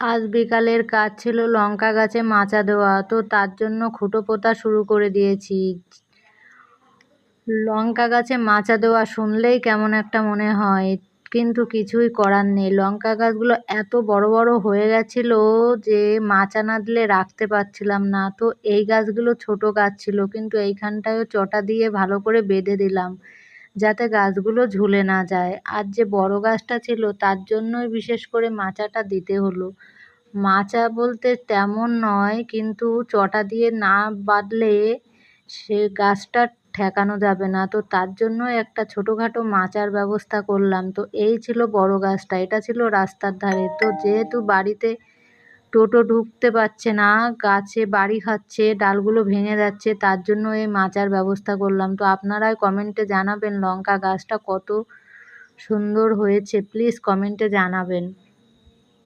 আজ বিকালের কাজ ছিল লঙ্কা গাছে মাচা দেওয়া, তো তার জন্য খুঁটো পোতা শুরু করে দিয়েছি। লঙ্কা গাছে মাচা দেওয়া শুনলেই কেমন একটা মনে হয়, কিন্তু কিছুই করার নেই। লঙ্কা গাছগুলো এত বড় বড় হয়ে গেছিল যে মাচা না দিলে রাখতে পারছিলাম না। তো এই গাছগুলো ছোট গাছ ছিল, কিন্তু এইখানটায়ও চটা দিয়ে ভালো করে বেঁধে দিলাম। যাতে গাছগুলো ঝুলে না যায়। আর যে বড় গাছটা ছিল, তার জন্যই বিশেষ করে মাচাটা দিতে হলো। মাচা বলতে তেমন নয়, কিন্তু চটা দিয়ে না বাঁধলে সে গাছটা ঠেকানো যাবে না। তো তার জন্য একটা ছোটোখাটো মাচার ব্যবস্থা করলাম। তো এই ছিল বড় গাছটা, এটা ছিল রাস্তার ধারে। তো যেহেতু বাড়িতে টোটো ঢুকতে পারছে না, গাছে বাড়ি খাচ্ছে, ডালগুলো ভেঙে যাচ্ছে, তার জন্য এই মাচার ব্যবস্থা করলাম। তো আপনারাই কমেন্টে জানাবেন লঙ্কা গাছটা কত সুন্দর হয়েছে, প্লিজ কমেন্টে জানাবেন।